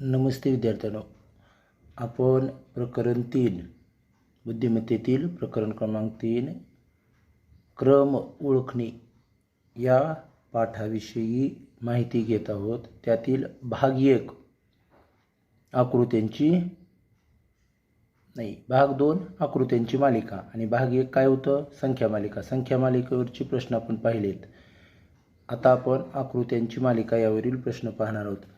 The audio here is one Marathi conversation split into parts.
नमस्ते विद्यार्थ्यांनो. आपण प्रकरण तीन बुद्धिमत्तेतील प्रकरण क्रमांक तीन क्रम ओळखणे या पाठाविषयी माहिती घेत आहोत. त्यातील भाग एक आकृत्यांची नाही भाग दोन आकृत्यांची मालिका. आणि भाग एक काय होतं? संख्या मालिका. संख्या मालिकेवरचे प्रश्न आपण पाहिलेत. आता आपण आकृत्यांची मालिका यावरील प्रश्न पाहणार आहोत.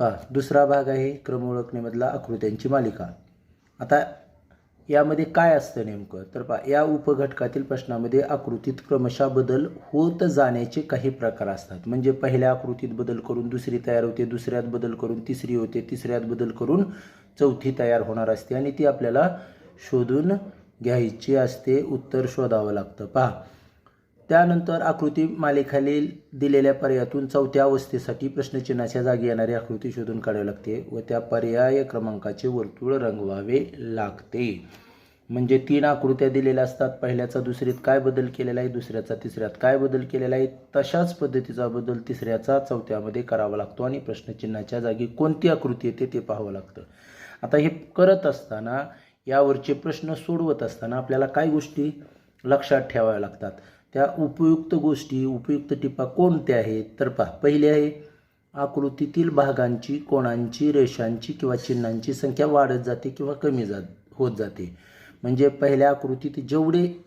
पहा दुसरा भाग आहे क्रम ओळखणीमधला आकृत्यांची मालिका. आता यामध्ये काय असतं नेमकं? तर पहा या उपघटकातील प्रश्नामध्ये आकृतीत क्रमशः बदल होत जाण्याचे काही प्रकार असतात. म्हणजे पहिल्या आकृतीत बदल करून दुसरी तयार होते दुसऱ्यात बदल करून तिसरी होते तिसऱ्यात बदल करून चौथी तयार होणार असते आणि ती आपल्याला शोधून घ्यायची असते उत्तर शोधावं लागतं. पहा त्यानंतर आकृती मालेखालील दिलेल्या पर्यायातून चौथ्या अवस्थेसाठी प्रश्नचिन्हाच्या जागी येणारी आकृती शोधून काढावी लागते व त्या पर्याय क्रमांकाचे वर्तुळ रंगवावे लागते. म्हणजे तीन आकृत्या दिलेल्या असतात. पहिल्याचा दुसरीत काय बदल केलेला आहे? दुसऱ्याचा तिसऱ्यात काय बदल केलेला आहे? तशाच पद्धतीचा बदल तिसऱ्याचा चौथ्यामध्ये करावा लागतो आणि प्रश्नचिन्हाच्या जागी कोणती आकृती येते ते पाहावं लागतं. आता हे करत असताना यावरचे प्रश्न सोडवत असताना आपल्याला काय गोष्टी लक्षात ठेवाव्या लागतात? त्या उपयुक्त गोष्टी उपयुक्त टिपा कोणत्या आहेत? तर पहा पहिले आहे आकृतीतील भागांची कोणांची रेषांची किंवा चिन्हांची संख्या वाढत जाते किंवा कमी जात होत जाते. म्हणजे पहिल्या आकृतीत जेवढे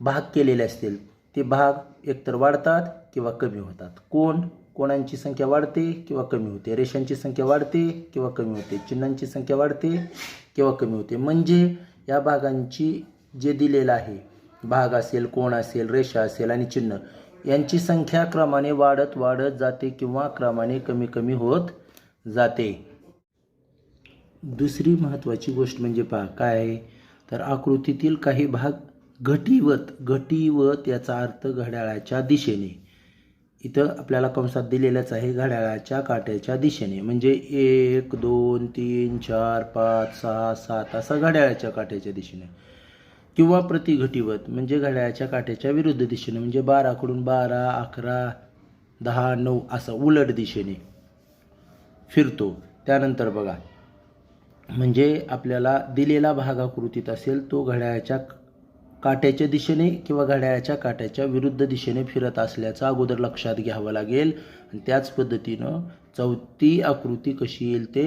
भाग केलेले असतील ते भाग एकतर वाढतात किंवा कमी होतात. कोण? कोणांची संख्या वाढते किंवा कमी होते. रेषांची संख्या वाढते किंवा कमी होते. चिन्हांची संख्या वाढते किंवा कमी होते. म्हणजे या भागांची जे दिलेलं आहे भाग असेल कोण असेल रेषा असेल आणि चिन्ह. यांची संख्या क्रमाने वाढत वाढत जाते किंवा क्रमाने कमी कमी होत जाते. दुसरी महत्त्वाची गोष्ट म्हणजे पहा काय आहे? तर आकृतीतील काही भाग घटीवत घटीवत याचा अर्थ घड्याळाच्या दिशेने. इथं आपल्याला कंसात दिलेलंच आहे घड्याळाच्या काट्याच्या दिशेने. म्हणजे एक दोन तीन चार पाच सहा सात असा घड्याळाच्या काट्याच्या दिशेने. किंवा प्रतिघटीवत म्हणजे घड्याळाच्या काट्याच्या विरुद्ध दिशेने म्हणजे बाराकडून बारा अकरा दहा नऊ असं उलट दिशेने फिरतो. त्यानंतर बघा म्हणजे आपल्याला दिलेला भाग आकृतीत असेल तो घड्याळाच्या काट्याच्या दिशेने किंवा घड्याळाच्या काट्याच्या विरुद्ध दिशेने फिरत असल्याचं अगोदर लक्षात घ्यावं लागेल. आणि त्याच पद्धतीनं चौथी आकृती कशी येईल ते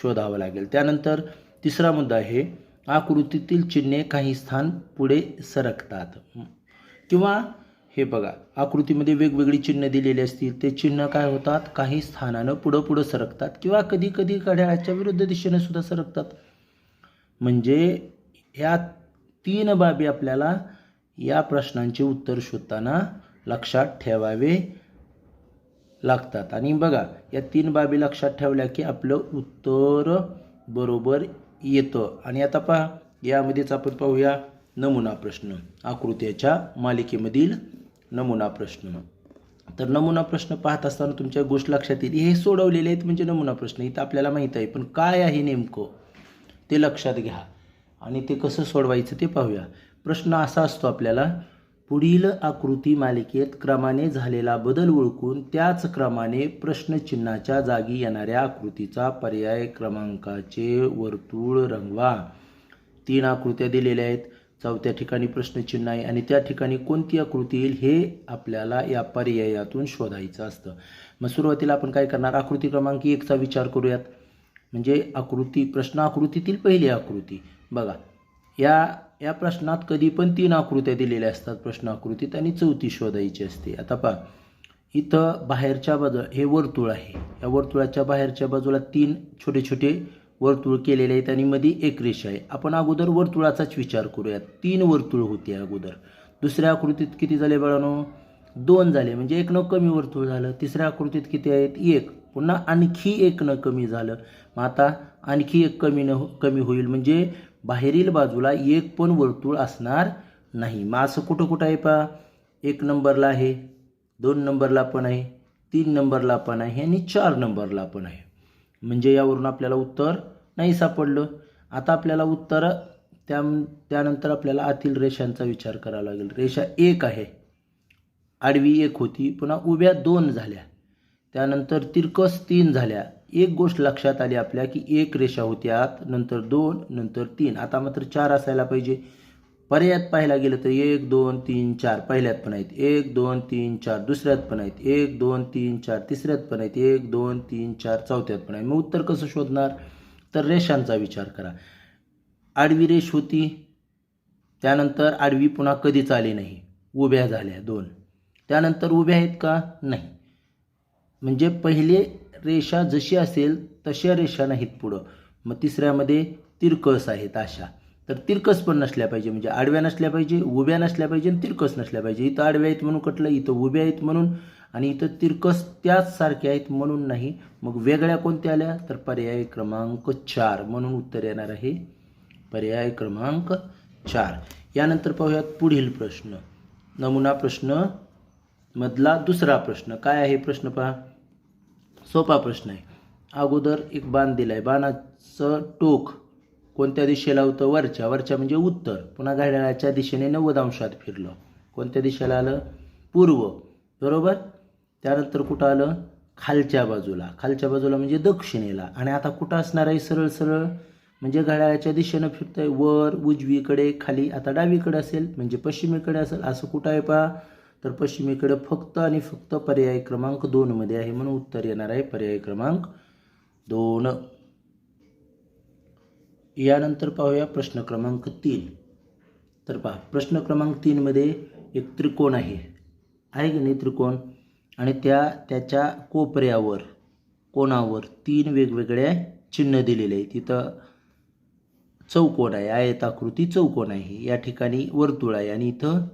शोधावं लागेल. त्यानंतर तिसरा मुद्दा आहे आकृतीतील चिन्हे काही स्थान पुढे सरकतात. किंवा हे बघा आकृतीमध्ये वेगवेगळी चिन्ह दिलेली असतील. ते चिन्ह काय होतात? काही स्थानानं पुढं पुढं सरकतात. किंवा कधी कधी घड्याळाच्या विरुद्ध दिशेने सुद्धा सरकतात. म्हणजे या तीन बाबी आपल्याला या प्रश्नांचे उत्तर शोधताना लक्षात ठेवावे लागतात. आणि बघा या तीन बाबी लक्षात ठेवल्या की आपलं उत्तर बरोबर येतं. आणि आता पहा यामध्येच आपण पाहूया नमुना प्रश्न. आकृत्याच्या मालिकेमधील नमुना प्रश्न. तर नमुना प्रश्न पाहत असताना तुमच्या गोष्ट लक्षात येईल. हे सोडवलेले आहेत म्हणजे नमुना प्रश्न. इथं आपल्याला माहीत आहे पण काय आहे नेमकं? ते लक्षात घ्या. आणि ते कसं सोडवायचं ते पाहूया. प्रश्न असा असतो आपल्याला पुढील आकृती मालिकेत क्रमाने झालेला बदल ओळखून त्याच क्रमाने प्रश्नचिन्हाच्या जागी येणाऱ्या आकृतीचा पर्याय क्रमांकाचे वर्तुळ रंगवा. तीन आकृत्या दिलेल्या आहेत. चौथ्या ठिकाणी प्रश्नचिन्ह आहे आणि त्या ठिकाणी कोणती आकृती येईल हे आपल्याला या पर्यायातून शोधायचं असतं. मग सुरुवातीला आपण काय करणार? आकृती क्रमांक एकचा विचार करूयात. म्हणजे आकृती प्रश्न आकृतीतील पहिली आकृती. बघा या या प्रश्नात कधी पण तीन आकृत्या दिलेल्या असतात. प्रश्न आकृतीत आणि चौथी शोधायची असते. आता पहा इथं बाहेरच्या बाजूला हे वर्तुळ आहे. या वर्तुळाच्या बाहेरच्या बाजूला तीन छोटे छोटे वर्तुळ केलेले आहेत आणि मध्ये एक रेषा आहे. आपण अगोदर वर्तुळाचाच विचार करूयात. तीन वर्तुळ होते अगोदर. दुसऱ्या आकृतीत किती झाले बाळानो? दोन झाले. म्हणजे एक न कमी वर्तुळ झालं. तिसऱ्या आकृतीत किती आहेत? एक. पुन्हा आणखी एक न कमी झालं. मग आता आणखी एक कमी न कमी होईल. म्हणजे बाहेरील बाजूला एक पण वर्तुळ असणार नाही. मग असं कुठं कुठं आहे पा एक नंबरला आहे दोन नंबरला पण आहे तीन नंबरला पण आहे आणि चार नंबरला पण आहे. म्हणजे यावरून आपल्याला उत्तर नाही सापडलं. आता आपल्याला उत्तर त्या त्यानंतर आपल्याला आतील रेषांचा विचार करावा लागेल. रेषा एक आहे. आडवी एक होती पुन्हा उभ्या दोन झाल्या. त्यानंतर तिरकस तीन झाल्या. एक गोष्ट लक्षात आली आपल्या की एक रेषा होती आत नंतर दोन नंतर तीन. आता मात्र चार असायला पाहिजे. पर्यायात पाहायला गेलं तर एक दोन तीन चार. पहिल्यात पण आहेत. एक दोन तीन चार. दुसऱ्यात पण आहेत. एक दोन तीन चार. तिसऱ्यात पण आहेत. एक दोन तीन चार. चौथ्यात पण आहे मग उत्तर कसं शोधणार? तर रेषांचा विचार करा. आडवी रेष होती. त्यानंतर आडवी पुन्हा कधीच आली नाही. उभ्या झाल्या दोन. त्यानंतर उभ्या आहेत का? नाही. म्हणजे पहिले रेषा जशी असेल तशा रेषा नाहीत पुढं. मग तिसऱ्यामध्ये तिरकस आहेत अशा. तर तिरकस पण नसल्या पाहिजे म्हणजे आडव्या नसल्या पाहिजे उभ्या नसल्या पाहिजे आणि तिरकस नसल्या पाहिजे. इथं आडव्या आहेत म्हणून कटलं इथं उभ्या आहेत म्हणून आणि इथं तिरकस त्याच सारख्या आहेत म्हणून नाही. मग वेगळ्या कोणत्या आल्या? तर पर्याय क्रमांक चार म्हणून उत्तर येणार आहे. पर्याय क्रमांक चार. यानंतर पाहूयात पुढील प्रश्न. नमुना प्रश्न मधला दुसरा प्रश्न. काय आहे प्रश्न पहा? सोपा प्रश्न आहे. अगोदर एक बाण दिला आहे बाणाचं टोक कोणत्या दिशेला होतं? वरच्या. वरच्या म्हणजे उत्तर. पुन्हा घड्याळाच्या दिशेने नव्वद अंशात फिरलं. कोणत्या दिशेला आलं? पूर्व. बरोबर? त्यानंतर कुठं आलं? खालच्या बाजूला. खालच्या बाजूला म्हणजे दक्षिणेला. आणि आता कुठं असणार आहे? सरळ सरळ. म्हणजे घड्याळाच्या दिशेनं फिरतंय. वर उजवीकडे खाली. आता डावीकडे असेल. म्हणजे पश्चिमेकडे असेल. असं कुठं आहे पहा? तर पश्चिमेकडे फक्त आणि फक्त पर्याय क्रमांक दोनमध्ये आहे म्हणून उत्तर येणार आहे पर्याय क्रमांक दोन. यानंतर पाहूया प्रश्न क्रमांक तीन. तर पहा प्रश्न क्रमांक तीनमध्ये एक त्रिकोण आहे. आहे की नाही त्रिकोण? आणि त्या त्याच्या कोपऱ्यावर कोणावर तीन वेगवेगळ्या चिन्ह दिलेले आहेत. तिथं चौकोन आहे आयताकृती चौकोन आहे. या ठिकाणी वर्तुळ आहे आणि इथं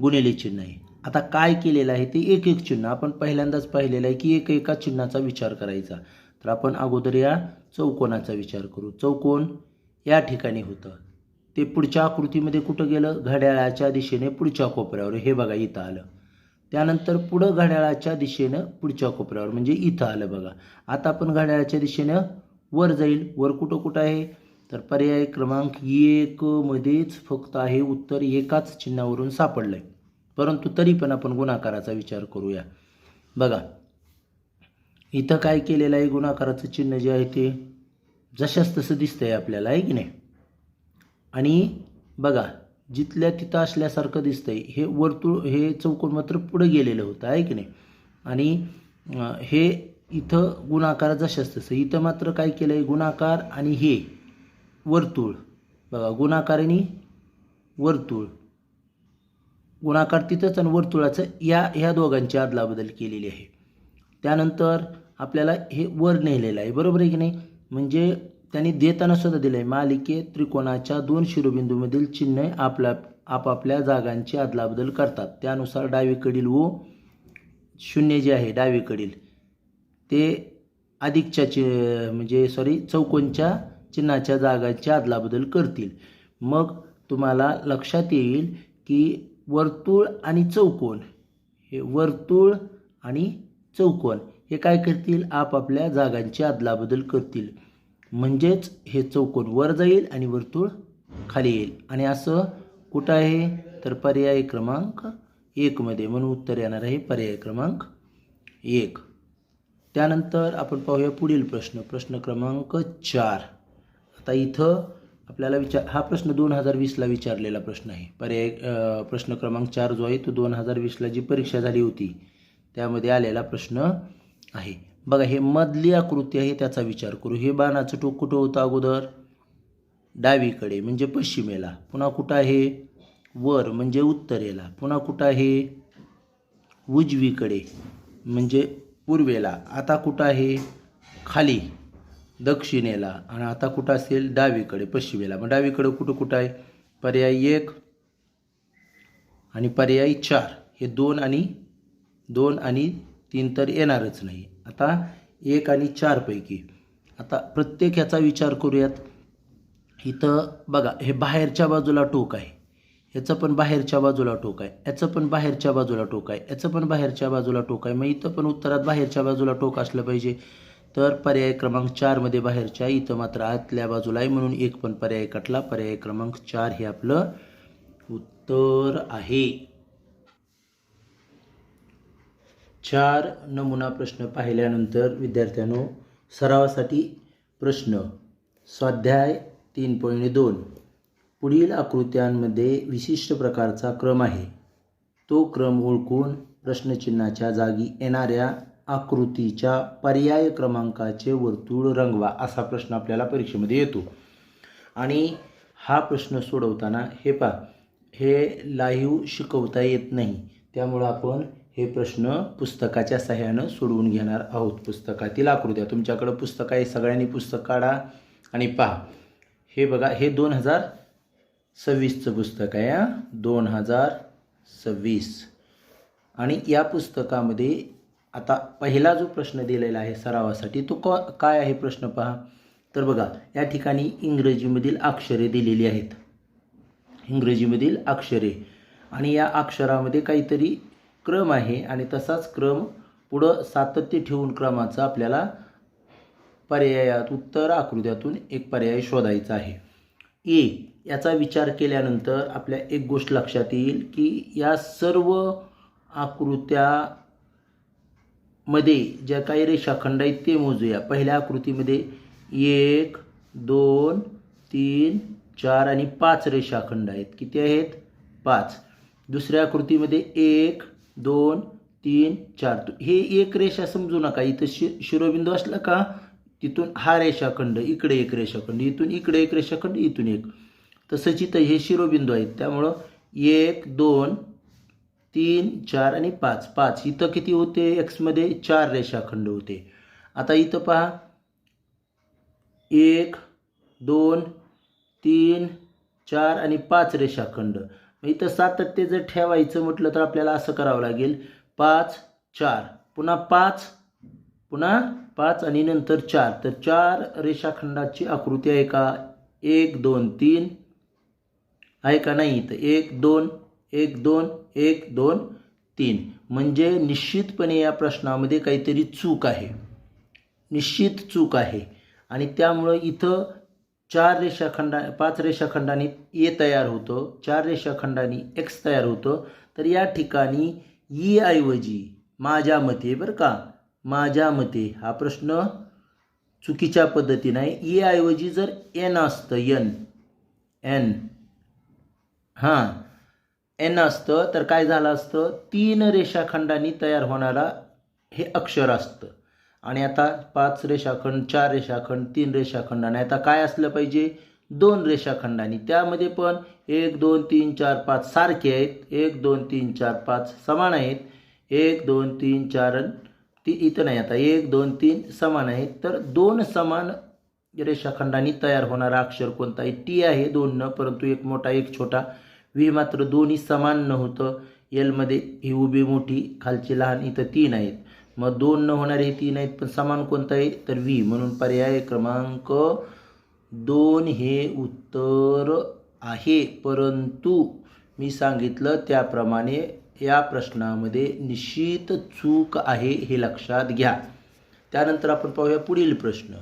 गुणिले चिन्ह आहे. आता काय केलेलं आहे ते एक एक चिन्ह आपण पहिल्यांदाच पाहिलेलं आहे की एक एका चिन्हाचा विचार करायचा. तर आपण अगोदर या चौकोनाचा विचार करू. चौकोन या ठिकाणी होतं. ते पुढच्या आकृतीमध्ये कुठं गेलं? घड्याळाच्या दिशेने पुढच्या कोपऱ्यावर. हे बघा इथं आलं. त्यानंतर पुढं घड्याळाच्या दिशेनं पुढच्या कोपऱ्यावर. म्हणजे इथं आलं बघा. आता आपण घड्याळाच्या दिशेनं वर जाईल. वर कुठं कुठं आहे? तर पर्याय क्रमांक एकमध्येच फक्त आहे उत्तर. एकाच चिन्हावरून सापडलं आहे परंतु तरी पण आपण गुणाकाराचा विचार करूया. बघा इथं काय केलेलं आहे? गुणाकाराचं चिन्ह जे आहे ते जशाच तसं दिसतं आहे आपल्याला आहे की नाही? आणि बघा जिथल्या तिथं असल्यासारखं दिसतंय हे वर्तुळ हे चौकोन मात्र पुढं गेलेलं होतं आहे की नाही? आणि हे इथं गुणाकार जशाच तसं. इथं मात्र काय केलं आहे गुणाकार आणि हे. वर्तुळ. बघा गुणाकार आणि वर्तुळ. गुणाकार तिथंच आणि वर्तुळाचं या ह्या दोघांची अदलाबदल केलेली आहे. त्यानंतर आपल्याला हे वर नेलेलं आहे. बरोबर आहे की नाही? म्हणजे त्यांनी देताना सुद्धा दिलं आहे मालिकेत त्रिकोणाच्या दोन शिरोबिंदूमधील चिन्ह आपल्या आपापल्या जागांची अदलाबदल करतात. त्यानुसार डावीकडील व शून्य जे आहे डावीकडील ते अधिकच्या चि म्हणजे सॉरी चौकोनच्या चिन्हाच्या जागांची अदलाबदल करतील. मग तुम्हाला लक्षात येईल की वर्तुळ आणि चौकोन हे वर्तुळ आणि चौकोन हे काय करतील? आपापल्या जागांची अदलाबदल करतील. म्हणजेच हे चौकोन वर जाईल आणि वर्तुळ खाली येईल. आणि असं कुठं आहे? तर पर्याय क्रमांक एकमध्ये म्हणून उत्तर येणार आहे पर्याय क्रमांक एक. त्यानंतर आपण पाहूया पुढील प्रश्न. प्रश्न क्रमांक चार. आता इथं आपल्याला विचार हा प्रश्न दोन हजार वीसला विचारलेला प्रश्न आहे. पर्याय प्रश्न क्रमांक चार जो आहे तो दोन हजार वीसला जी परीक्षा झाली होती त्यामध्ये आलेला प्रश्न आहे. बघा हे मधली आकृती आहे त्याचा विचार करू. हे बाणाचं टोक कुठं होतं अगोदर? डावीकडे म्हणजे पश्चिमेला. पुन्हा कुठं आहे? वर म्हणजे उत्तरेला. पुन्हा कुठं आहे? उजवीकडे म्हणजे पूर्वेला. आता कुठं आहे? खाली. दक्षिणेला. आणि आता कुठं असेल? डावीकडे पश्चिमेला. मग डावीकडे कुठं कुठं आहे? पर्याय एक आणि पर्याय चार. हे दोन आणि दोन आणि तीन तर येणारच नाही. आता एक आणि चारपैकी आता प्रत्येक ह्याचा विचार करूयात. इथं बघा हे बाहेरच्या बाजूला टोक आहे. ह्याचं पण बाहेरच्या बाजूला टोक आहे. याचं पण बाहेरच्या बाजूला टोक आहे. याचं पण बाहेरच्या बाजूला टोक आहे. मग इथं पण उत्तरात बाहेरच्या बाजूला टोक असलं पाहिजे. तर पर्याय क्रमांक चारमध्ये बाहेरच्या इथं मात्र आतल्या बाजूला आहे म्हणून एक पण पर्याय कटला. पर्याय क्रमांक चार हे आपलं उत्तर आहे. चार नमुना प्रश्न पाहिल्यानंतर विद्यार्थ्यांनो सरावासाठी प्रश्न. स्वाध्याय तीन पॉईंट दोन. पुढील आकृत्यांमध्ये विशिष्ट प्रकारचा क्रम आहे. तो क्रम ओळखून प्रश्नचिन्हाच्या जागी येणाऱ्या आकृतीच्या पर्याय क्रमांकाचे वर्तुळ रंगवा असा प्रश्न आपल्याला परीक्षेमध्ये येतो. आणि हा प्रश्न सोडवताना हे पा हे लाईव्ह शिकवता येत नाही. त्यामुळं आपण हे प्रश्न पुस्तकाच्या सहाय्यानं सोडवून घेणार आहोत. पुस्तकातील आकृत्या. तुमच्याकडं पुस्तक आहे सगळ्यांनी पुस्तक काढा आणि पहा. हे बघा हे दोन हजार सव्वीसचं पुस्तक आहे दोन हजार सव्वीस आणि या पुस्तकामध्ये आता पहिला जो प्रश्न दिलेला आहे सरावासाठी तो क काय आहे प्रश्न पहा? तर बघा या ठिकाणी इंग्रजीमधील अक्षरे दिलेली आहेत. इंग्रजीमधील अक्षरे. आणि या अक्षरामध्ये काहीतरी क्रम आहे आणि तसाच क्रम पुढं सातत्य ठेवून क्रमाचा आपल्याला पर्यायात उत्तर आकृत्यातून एक पर्याय शोधायचा आहे. ए याचा विचार केल्यानंतर आपल्या एक गोष्ट लक्षात येईल की या सर्व आकृत्या मध्ये ज्या काही रेषाखंड आहेत ते मोजूया. पहिल्या आकृतीमध्ये एक दोन तीन चार आणि पाच रेषाखंड आहेत. किती आहेत? पाच. दुसऱ्या आकृतीमध्ये एक दोन तीन चार. हे एक रेषा समजू नका. इथं शि शिरोबिंदू असला का तिथून हा रेषाखंड इकडे एक रेषाखंड इथून इकडे एक रेषाखंड इथून एक. तसंच इथं हे शिरोबिंदू आहेत. त्यामुळं एक दोन तीन चार आणि पाच. पाच. इथं किती होते? एक्समध्ये चार रेषाखंड होते. आता इथं पहा. एक दोन तीन चार आणि पाच रेषाखंड इथं सातत्य जर ठेवायचं म्हटलं तर आपल्याला असं करावं लागेल. पाच चार. पुन्हा पाच पुन्हा पाच आणि नंतर चार. तर चार रेषाखंडाची आकृती आहे का? एक दोन तीन. आहे का नाही? इथं एक दोन एक दोन एक दोन तीन. म्हणजे निश्चितपणे या प्रश्नामध्ये काहीतरी चूक आहे. निश्चित चूक आहे. आणि त्यामुळं इथं चार रेषाखंडा पाच रेषाखंडानी ए तयार होतं चार रेषाखंडानी एक्स तयार होतं. तर या ठिकाणी ई ऐवजी माझ्या मते बरं का माझ्या मते हा प्रश्न चुकीच्या पद्धतीनं आहे. ई ऐवजी जर एन असतं एन एन हां एन असतं तर काय झालं असतं? तीन रेषाखंडांनी तयार होणारा हे अक्षर असतं. आणि आता पाच रेषाखंड चार रेषाखंड तीन रेषाखंड आणि आता काय असलं पाहिजे? दोन रेषाखंडांनी. त्यामध्ये पण एक दोन तीन चार पाच सारखे आहेत. एक दोन तीन चार पाच समान आहेत. एक दोन तीन चार ती इथं नाही. आता एक दोन तीन समान आहेत. तर दोन समान रेषाखंडांनी तयार होणारा अक्षर कोणता आहे? टी आहे दोन न परंतु एक मोठा एक छोटा. व्ही मात्र दोन्ही समान न होतं एलमध्ये ही उभी मोठी खालची लहान इथं तीन आहेत. मग दोन न होणारे हे तीन आहेत पण समान कोणतं आहे? तर व्ही म्हणून पर्याय क्रमांक दोन हे उत्तर आहे. परंतु मी सांगितलं त्याप्रमाणे या प्रश्नामध्ये निश्चित चूक आहे हे लक्षात घ्या. त्यानंतर आपण पाहूया पुढील प्रश्न.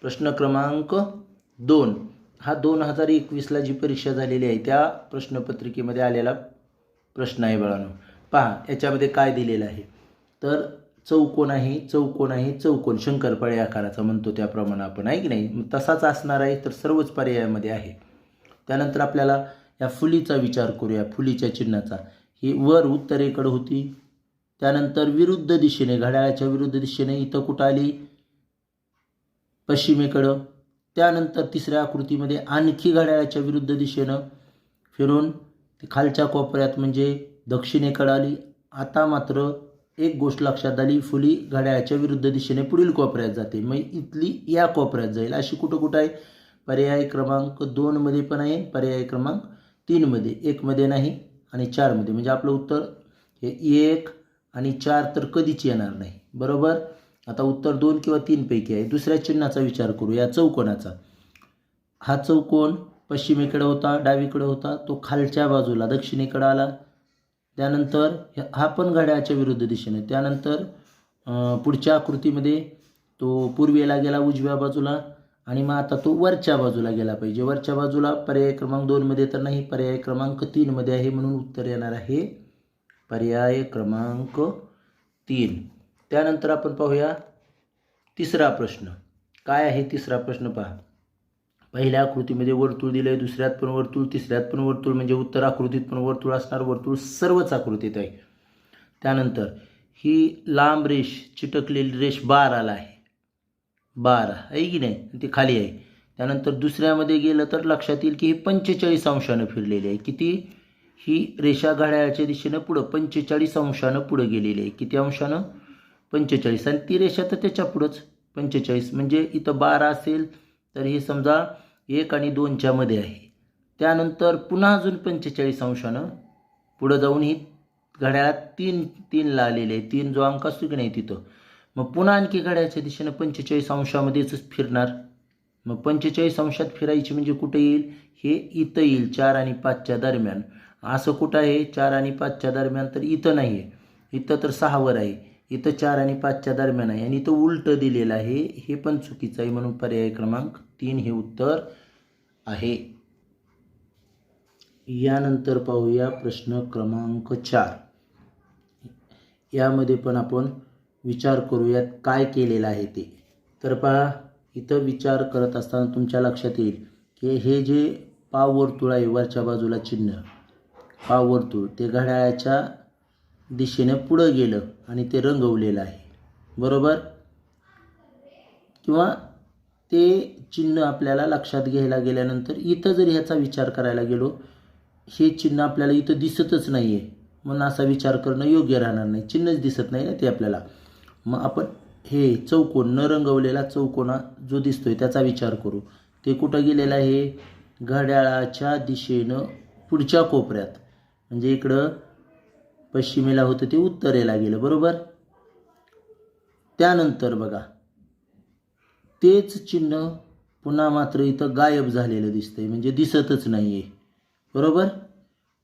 प्रश्न क्रमांक दोन. हा दोन हजार एकवीसला जी परीक्षा झालेली आहे त्या प्रश्नपत्रिकेमध्ये आलेला प्रश्न आहे बाळानो. पहा याच्यामध्ये काय दिलेलं आहे? तर चौकोन आहे चौकोन आहे चौकोन शंकरपाळी आकाराचा म्हणतो त्याप्रमाणे आपण आहे की नाही? तसाच असणार आहे तर सर्वच पर्यायामध्ये आहे. त्यानंतर आपल्याला या फुलीचा विचार करूया फुलीच्या चिन्हाचा. ही वर उत्तरेकडं होती त्यानंतर विरुद्ध दिशेने घड्याळाच्या विरुद्ध दिशेने इथं कुठं आली? पश्चिमेकडं. त्यानंतर तिसऱ्या आकृतीमध्ये आणखी घड्याळाच्या विरुद्ध दिशेनं फिरून ती खालच्या कोपऱ्यात म्हणजे दक्षिणेकडं आली आता मात्र एक गोष्ट लक्षात आली फुली घड्याळाच्या विरुद्ध दिशेने पुढील कोपऱ्यात जाते. मग इथली या कोपऱ्यात जाईल. अशी कुठं कुठं आहे? पर्याय क्रमांक दोनमध्ये पण आहे पर्याय क्रमांक तीनमध्ये एकमध्ये नाही आणि चारमध्ये म्हणजे आपलं उत्तर हे एक आणि चार तर कधीच येणार नाही. बरोबर? आता उत्तर दोन किंवा तीनपैकी आहे. दुसऱ्या चिन्हाचा विचार करू. या चौकोनाचा. हा चौकोन पश्चिमेकडे होता डावीकडे होता. तो खालच्या बाजूला दक्षिणेकडे आला. त्यानंतर हा पण घड्याळाच्या विरुद्ध दिशेने. त्यानंतर पुढच्या आकृतीमध्ये तो पूर्वेला गेला उजव्या बाजूला. आणि मग आता तो वरच्या बाजूला गेला पाहिजे. वरच्या बाजूला पर्याय क्रमांक दोनमध्ये तर नाही पर्याय क्रमांक तीनमध्ये आहे म्हणून उत्तर येणार आहे. पर्याय क्रमांक तीन. त्यानंतर आपण पाहूया तिसरा प्रश्न. काय आहे तिसरा प्रश्न पहा. पहिल्या आकृतीमध्ये वर्तुळ दिलं आहे दुसऱ्यात पण वर्तुळ तिसऱ्यात पण वर्तुळ म्हणजे उत्तर आकृतीत पण वर्तुळ असणार वर्तुळ सर्वच आकृतीत आहे. त्यानंतर ही लांब रेष चिटकलेली रेष बार आला आहे. बार आहे की नाही? ती खाली आहे. त्यानंतर दुसऱ्यामध्ये गेलं तर लक्षात येईल की ही पंचेचाळीस अंशानं फिरलेली आहे. किती? ही रेषा घड्याळाच्या दिशेनं पुढं पंचेचाळीस अंशानं पुढं गेलेली आहे. किती अंशानं? पंचेचाळीस आणि ती रेषा तर त्याच्या पुढंच. पंचेचाळीस म्हणजे इथं बारा असेल तर हे समजा एक आणि दोनच्या मध्ये आहे. त्यानंतर पुन्हा अजून पंचेचाळीस अंशानं पुढं जाऊन ही घड्याळात तीन तीनला आलेले आहे. तीन जो अंक असतो की नाही तिथं. मग पुन्हा आणखी घड्याळच्या दिशेनं पंचेचाळीस अंशामध्येच फिरणार. मग पंचेचाळीस अंशात फिरायची म्हणजे कुठे येईल? हे इथं येईल चार आणि पाचच्या दरम्यान. असं कुठं आहे? चार आणि पाचच्या दरम्यान तर इथं नाही आहे इथं तर सहावर आहे. इथं चार आणि पाचच्या दरम्यान आहे. आणि इथं उलटं दिलेलं आहे. हे पण चुकीचं आहे म्हणून पर्याय क्रमांक तीन हे उत्तर आहे. यानंतर पाहूया प्रश्न क्रमांक चार. यामध्ये पण आपण विचार करूयात काय केलेलं आहे ते. तर पहा इथं विचार करत असताना तुमच्या लक्षात येईल की हे जे पाव वर्तुळ आहे वरच्या बाजूला चिन्ह पाव वर्तुळ ते घड्याळाच्या दिशेने पुढं गेलं आणि ते रंगवलेलं आहे. बरोबर? किंवा ते चिन्ह आपल्याला लक्षात घ्यायला गेल्यानंतर इथं जर ह्याचा विचार करायला गेलो हे चिन्ह आपल्याला इथं दिसतच नाही आहे म्हणून असा विचार करणं योग्य राहणार नाही. चिन्हच दिसत नाही ना ते आपल्याला. मग आपण हे चौकोन न रंगवलेला चौकोना जो दिसतोय त्याचा विचार करू. ते कुठं गेलेलं आहे? घड्याळाच्या दिशेनं पुढच्या कोपऱ्यात. म्हणजे इकडं पश्चिमेला होतं ते उत्तरेला गेलं बरोबर? त्यानंतर बघा तेच चिन्ह पुन्हा मात्र इथं गायब झालेलं दिसतंय म्हणजे दिसतच नाही आहे बरोबर?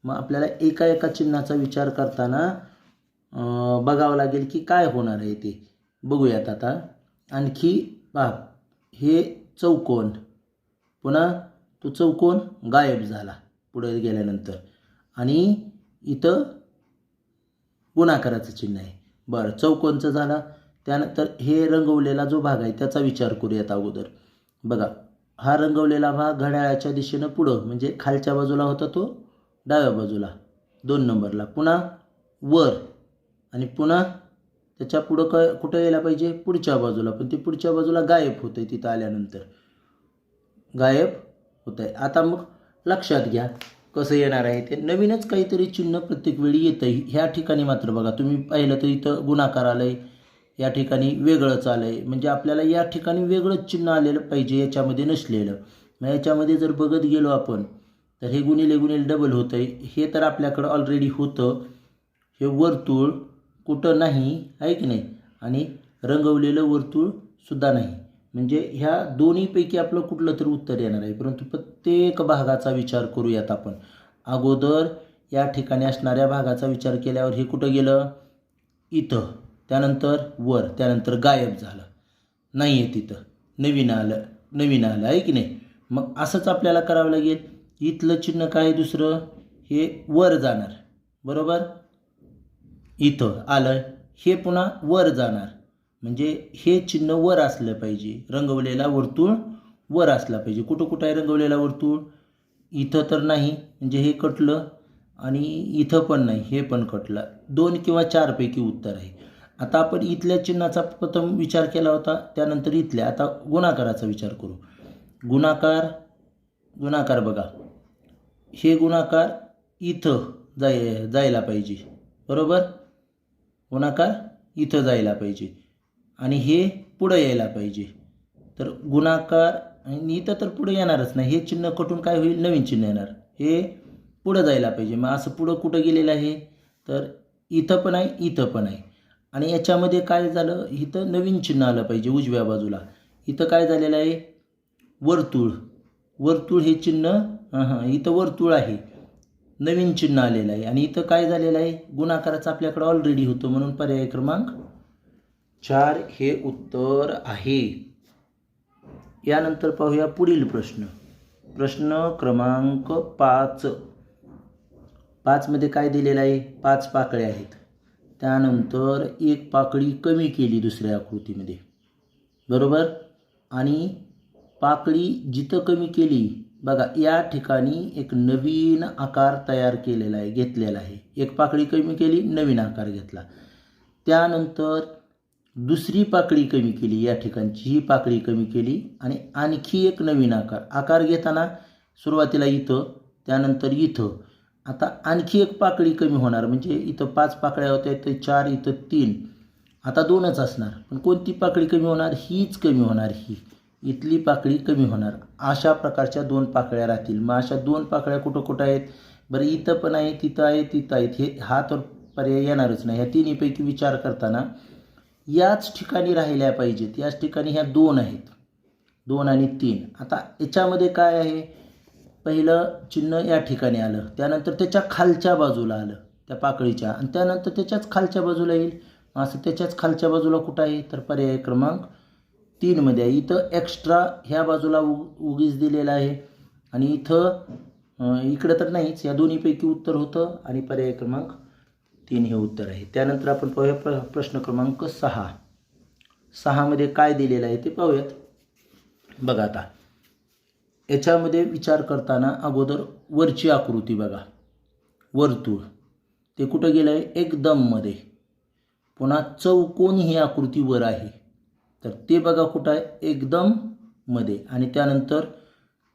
मग आपल्याला एका एका चिन्हाचा विचार करताना बघावं लागेल की काय होणार आहे ते. बघूयात आता. आणखी पहा हे चौकोन. पुन्हा तो चौकोन गायब झाला पुढे गेल्यानंतर. आणि इथं गुणाकाराचं चिन्ह आहे. बरं चौकोनचं झाला? त्यानंतर हे रंगवलेला जो भाग आहे त्याचा विचार करूयात अगोदर. बघा हा रंगवलेला भाग घड्याळाच्या दिशेनं पुढं म्हणजे खालच्या बाजूला होता तो डाव्या बाजूला. दोन नंबरला. पुन्हा वर आणि पुन्हा त्याच्या पुढं क कुठं यायला पाहिजे? पुढच्या बाजूला. पण ते पुढच्या बाजूला गायब होतं आहे तिथं आल्यानंतर. गायब होत आहे आता मग लक्षात घ्या. कसं येणार आहे ते? नवीनच काहीतरी चिन्ह प्रत्येक वेळी येतं. आहे ह्या ठिकाणी मात्र बघा तुम्ही पाहिलं तर इथं गुणाकार आलं आहे या ठिकाणी वेगळंच आलं आहे म्हणजे आपल्याला या ठिकाणी वेगळंच चिन्ह आलेलं पाहिजे याच्यामध्ये नसलेलं. मग याच्यामध्ये जर बघत गेलो आपण तर हे गुणिले गुणिले डबल होतं आहे हे तर आपल्याकडं ऑलरेडी होतं. हे वर्तुळ कुठं नाही आहे की नाही? आणि रंगवलेलं वर्तुळसुद्धा नाही. म्हणजे ह्या दोन्हीपैकी आपलं कुठलं तरी उत्तर येणार आहे. परंतु प्रत्येक भागाचा विचार करूयात आपण. अगोदर या ठिकाणी असणाऱ्या भागाचा विचार केल्यावर हे कुठं गेलं? इथं. त्यानंतर वर त्यानंतर गायब झालं. नाही आहे तिथं. नवीन आलं नवीन आलं आहे की नाही? मग असंच आपल्याला करावं लागेल. इथलं चिन्ह काय आहे दुसरं? हे वर जाणार. बरोबर? इथं आलं हे पुन्हा वर जाणार. म्हणजे हे चिन्ह वर असलं पाहिजे. रंगवलेला वर्तुळ वर असला पाहिजे. कुठं कुठं आहे रंगवलेला वर्तुळ? इथं तर नाही म्हणजे हे कटलं आणि इथं पण नाही हे पण कटलं. दोन किंवा चारपैकी उत्तर आहे. आता आपण इथल्या चिन्हाचा प्रथम विचार केला होता त्यानंतर इथल्या. आता गुणाकाराचा विचार करू. गुणाकार गुणाकार बघा. हे गुणाकार इथं जाय जायला पाहिजे. बरोबर? गुणाकार इथं जायला पाहिजे. आणि हे पुढं यायला पाहिजे. तर गुणाकार आणि इथं तर पुढे येणारच नाही. हे चिन्ह कटून काय होईल? नवीन चिन्ह येणार. हे पुढं जायला पाहिजे. मग असं पुढं कुठं गेलेलं आहे? तर इथं पण आहे इथं पण आहे. आणि याच्यामध्ये काय झालं? इथं नवीन चिन्ह आलं पाहिजे उजव्या बाजूला. इथं काय झालेलं आहे? वर्तुळ. वर्तुळ हे चिन्ह हां हां इथं वर्तुळ आहे. नवीन चिन्ह आलेलं आहे. आणि इथं काय झालेलं आहे? गुणाकाराचं आपल्याकडे ऑलरेडी होतो म्हणून पर्याय क्रमांक चार हे उत्तर आहे. यानंतर पाहूया पुढील प्रश्न. प्रश्न क्रमांक पाच. पाचमध्ये काय दिलेलं आहे? पाच पाकळ्या आहेत. त्यानंतर एक पाकळी कमी केली दुसऱ्या आकृतीमध्ये. बरोबर? आणि पाकळी जिथं कमी केली बघा या ठिकाणी एक नवीन आकार तयार केलेला आहे घेतलेला आहे. एक पाकळी कमी केली नवीन आकार घेतला. त्यानंतर दुसरी पाकळी कमी केली या ठिकाणची ही पाकळी कमी केली आणि आणखी एक नवीन आकार आकार घेताना सुरुवातीला इथं त्यानंतर इथं. आता आणखी एक पाकळी कमी होणार म्हणजे इथं पाच पाकळ्या होत्या इथं चार इथं तीन. आता दोनच असणार पण कोणती पाकळी कमी होणार? हीच कमी होणार ही. इथली पाकळी कमी होणार. अशा प्रकारच्या दोन पाकळ्या राहतील. मग अशा दोन पाकळ्या कुठं कुठं आहेत? बरं इथं पण आहे तिथं आहे तिथं आहेत. हे हा तर पर्याय येणारच नाही. ह्या तिन्हीपैकी विचार करताना याच ठिकाणी राहिल्या पाहिजेत. याच ठिकाणी ह्या दोन आहेत. दोन आणि तीन. आता याच्यामध्ये काय आहे? पहिलं चिन्ह या ठिकाणी आलं. त्यानंतर त्याच्या खालच्या बाजूला आलं त्या पाकळीच्या. आणि त्यानंतर त्याच्याच खालच्या बाजूला येईल. मग असं त्याच्याच खालच्या बाजूला कुठं आहे? तर पर्याय क्रमांक तीनमध्ये आहे. इथं एक्स्ट्रा ह्या बाजूला उ उगीच दिलेला आहे. आणि इथं इकडं तर नाहीच. या दोन्हीपैकी उत्तर होतं आणि पर्याय क्रमांक तीन हे उत्तर आहे. त्यानंतर आपण पाहूया प्र प्रश्न क्रमांक सहा. सहामध्ये काय दिलेलं आहे ते पाहूयात. बघा आता. याच्यामध्ये विचार करताना अगोदर वरची आकृती बघा. वर्तुळ. ते कुठं गेलं आहे एकदममध्ये. पुन्हा चौकोन ही आकृती वर आहे. तर ते बघा कुठं आहे? एकदम मध्ये आणि त्यानंतर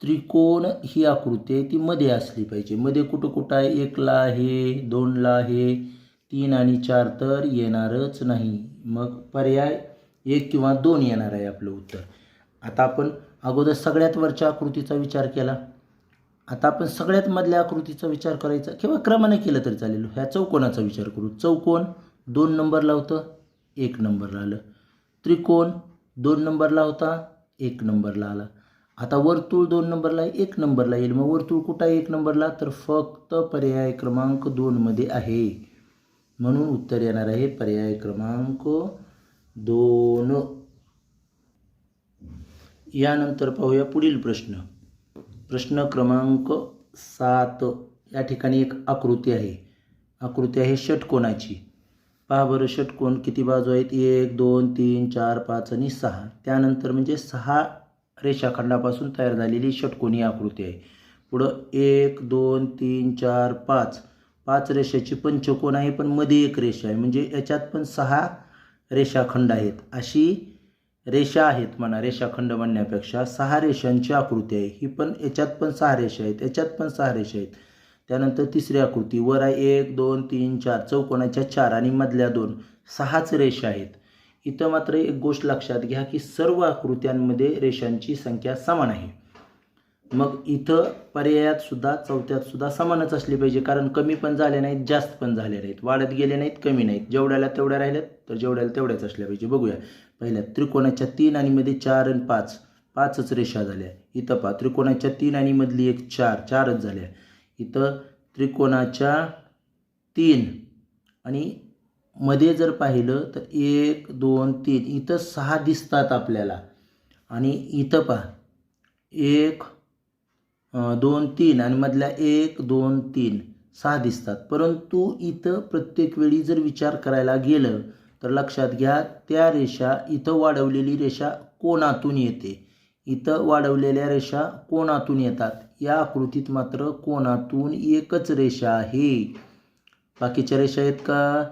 त्रिकोण ही आकृती आहे ती मध्ये असली पाहिजे. मध्ये कुठं कुठं आहे? एकला आहे दोनला आहे तीन आणि चार तर येणारच नाही. मग पर्याय एक किंवा दोन येणार आहे आपलं उत्तर. आता आपण अगोदर सगळ्यात वरच्या आकृतीचा विचार केला. आता आपण सगळ्यात मधल्या आकृतीचा विचार करायचा. किंवा क्रमाने केलं तरी चालेल. ह्या चौकोनाचा विचार करू. चौकोन दोन नंबरला होतं एक नंबरला आलं. त्रिकोण दोन नंबरला होता एक नंबरला आला. आता वर्तुळ दोन नंबरला एक नंबरला येईल. मग वर्तुळ कुठं आहे एक नंबरला? तर फक्त पर्याय क्रमांक दोनमध्ये आहे. म्हणून उत्तर येणार आहे पर्याय क्रमांक दोन. यानंतर पाहूया पुढील प्रश्न. प्रश्न क्रमांक सात. या ठिकाणी एक आकृती आहे. आकृती आहे षटकोनाची. पहा बरं षटकोन किती बाजू आहेत? एक दोन तीन चार पाच आणि सहा. त्यानंतर म्हणजे सहा रेषाखंडापासून तयार झालेली षटकोनी आकृती आहे. पुढं एक दोन तीन चार पाच. पाच रेषाची पंचकोन आहे पण मध्ये एक रेषा आहे. म्हणजे याच्यात पण सहा रेषाखंड आहेत. अशी रेषा आहेत म्हणा रेषाखंड म्हणण्यापेक्षा सहा रेषांची आकृती आहे. ही पण याच्यात पण सहा रेषा आहेत याच्यात पण सहा रेषा आहेत. त्यानंतर तिसरी आकृती वर आहे एक दोन तीन चार चौकोनाच्या चार आणि मधल्या दोन सहाच रेषा आहेत. इथं मात्र एक गोष्ट लक्षात घ्या की सर्व आकृत्यांमध्ये रेषांची संख्या समान आहे. मग इथं पर्यायात सुद्धा चौथ्यात सुद्धा समानच असली पाहिजे. कारण कमी पण झाले नाहीत जास्त पण झाले नाहीत. वाढत गेले नाहीत कमी नाहीत. जेवढ्याला तेवढ्या राहिल्यात तर जेवढ्याला तेवढ्याच असल्या पाहिजे. बघूया. पहिल्या त्रिकोणाच्या तीन आणि मध्ये चार आणि पाच. पाचच रेषा झाल्या. इथं पहा त्रिकोणाच्या तीन आणि मधली एक चार. चारच झाल्या. इथं त्रिकोणाच्या तीन आणि मध्ये जर पाहिलं तर एक दोन तीन. इथं सहा दिसतात आपल्याला. आणि इथं पहा एक दोन तीन आणि मधल्या एक दोन तीन सहा दिसतात. परंतु इथं प्रत्येक वेळी जर विचार करायला गेलं तर लक्षात घ्या त्या रेषा इथं वाढवलेली रेषा कोणातून येते. इथं वाढवलेल्या रेषा कोणातून येतात. या आकृतीत मात्र कोणातून एकच रेषा आहे. बाकीच्या रेषा आहेत का?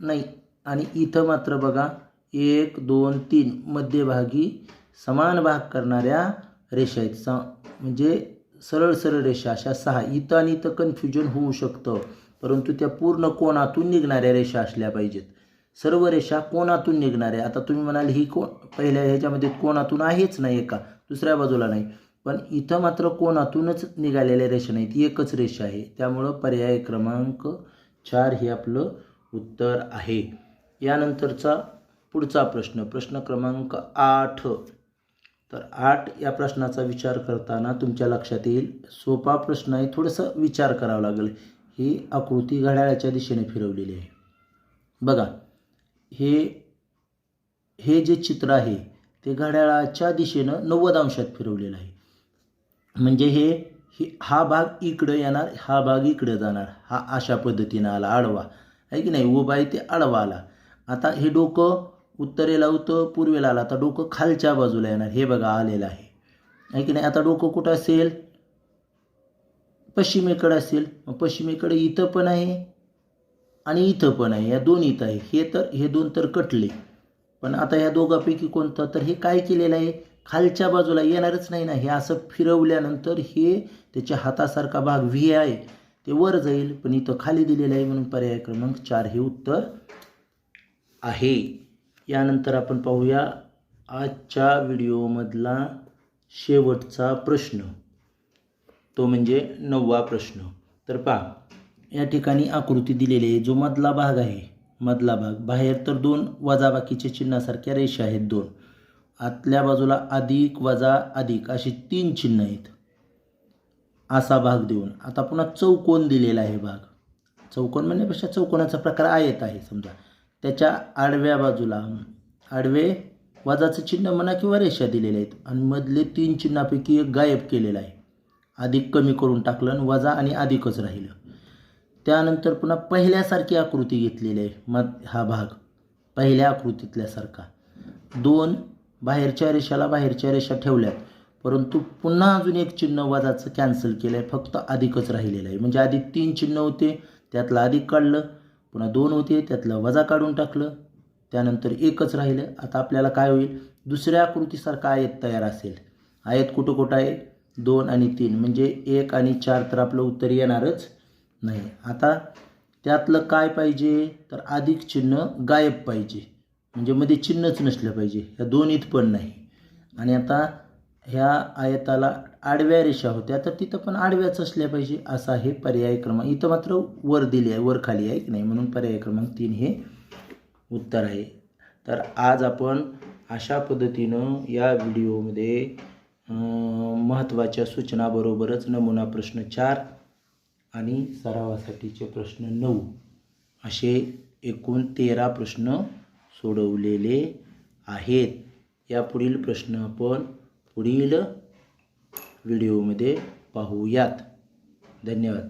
नाही. आणि इथं मात्र बघा एक दोन तीन मध्यभागी समान भाग करणाऱ्या रेषा आहेत. सा म्हणजे सरळ सरळ रेषा अशा सहा. इथं आणि इथं कन्फ्युजन होऊ शकतं. परंतु त्या पूर्ण कोणातून निघणाऱ्या रेषा असल्या पाहिजेत. सर्व रेषा कोणातून निघणाऱ्या. आता तुम्ही म्हणाल ही कोण पहिल्या ह्याच्यामध्ये कोणातून आहेच नाही एका. दुसऱ्या बाजूला नाही. पण इथं मात्र कोणातूनच निघालेल्या रेषा नाहीत. एकच रेषा आहे. त्यामुळं पर्याय क्रमांक चार हे आपलं उत्तर आहे. यानंतरचा पुढचा प्रश्न. प्रश्न क्रमांक आठ. तर आठ या प्रश्नाचा विचार करताना तुमच्या लक्षात येईल सोपा प्रश्न आहे थोडंसं विचार करावा लागेल. ही आकृती घड्याळाच्या दिशेने फिरवलेली आहे. बघा हे हे जे चित्र आहे ते घड्याळाच्या दिशेनं नव्वद अंशात फिरवलेलं आहे. म्हणजे हे हे हा भाग इकडं येणार हा भाग इकडं जाणार. हा अशा पद्धतीनं आला आडवा. आहे की नाही? उभा आहे ते आडवा आला. आता हे डोकं उत्तरेला होतं पूर्वेला आला. आता डोकं खालच्या बाजूला येणार. हे बघा आलेलं आहे. आहे की नाही? आता डोकं कुठं असेल? पश्चिमेकडे असेल. मग पश्चिमेकडे इथं पण आहे आणि इथं पण आहे. या दोन इथं आहे. हे तर हे दोन तर कटले. पण आता या दोघापैकी कोणतं? तर हे काय केलेलं आहे? खालच्या बाजूला येणारच नाही ना. हे असं फिरवल्यानंतर हे त्याच्या हातासारखा भाग व्ही आहे. ते वर जाईल पण इथं खाली दिलेलं आहे म्हणून पर्याय क्रमांक चार हे उत्तर आहे. यानंतर आपण पाहूया आजच्या व्हिडिओमधला शेवटचा प्रश्न. तो म्हणजे नववा प्रश्न. तर पहा या ठिकाणी आकृती दिलेली आहे जो मधला भाग आहे मधला भाग. बाहेर तर दोन वजाबाकीच्या चिन्हासारख्या रेषा आहेत दोन. आतल्या बाजूला अधिक वजा अधिक अशी तीन चिन्ह आहेत. असा भाग देऊन. आता पुन्हा चौकोन दिलेला आहे भाग. चौकोन म्हणण्यापेक्षा चौकोनाचा प्रकार आयत आहे समजा. त्याच्या आडव्या बाजूला. आडवे वजाचं चिन्ह म्हणा किंवा रेषा दिलेल्या आहेत. आणि मधले तीन चिन्हापैकी एक गायब केलेला आहे. अधिक कमी करून टाकलं आणि वजा आणि अधिकच राहिलं. त्यानंतर पुन्हा पहिल्यासारखी आकृती घेतलेली आहे. मग हा भाग पहिल्या आकृतीतल्यासारखा दोन बाहेरच्या रेषाला बाहेरच्या रेषा ठेवल्यात. परंतु पुन्हा अजून एक चिन्ह वजाचं कॅन्सल केलं आहे फक्त अधिकच राहिलेलं आहे. म्हणजे आधी तीन चिन्ह होते. त्यातलं अधिक काढलं. पुन्हा दोन होते त्यातलं वजा काढून टाकलं त्यानंतर एकच राहिलं. आता आपल्याला काय होईल? दुसऱ्या आकृतीसारखा आयत तयार असेल. आयत कुठं कुठं आहे? दोन आणि तीन. म्हणजे एक आणि चार तर आपलं उत्तर येणारच नाही. आता त्यातलं काय पाहिजे? तर अधिक चिन्ह गायब पाहिजे. म्हणजे मध्ये चिन्हच नसलं पाहिजे. ह्या दोन्हीत पण नाही. आणि आता ह्या आयताला आडव्या रेषा होत्या. तर तिथं पण आडव्याच असल्या पाहिजे असा हे पर्याय क्रमांक इथं मात्र वर दिली आहे वर खाली आहे की नाही म्हणून पर्याय क्रमांक तीन हे उत्तर आहे. तर आज आपण अशा पद्धतीनं या व्हिडिओमध्ये महत्त्वाच्या सूचनाबरोबरच नमुना प्रश्न चार आणि सरावासाठीचे प्रश्न नऊ असे एकूण तेरा प्रश्न सोडवलेले आहेत. या पुढील प्रश्न आपण पुढील व्हिडिओमध्ये पाहूयात. धन्यवाद.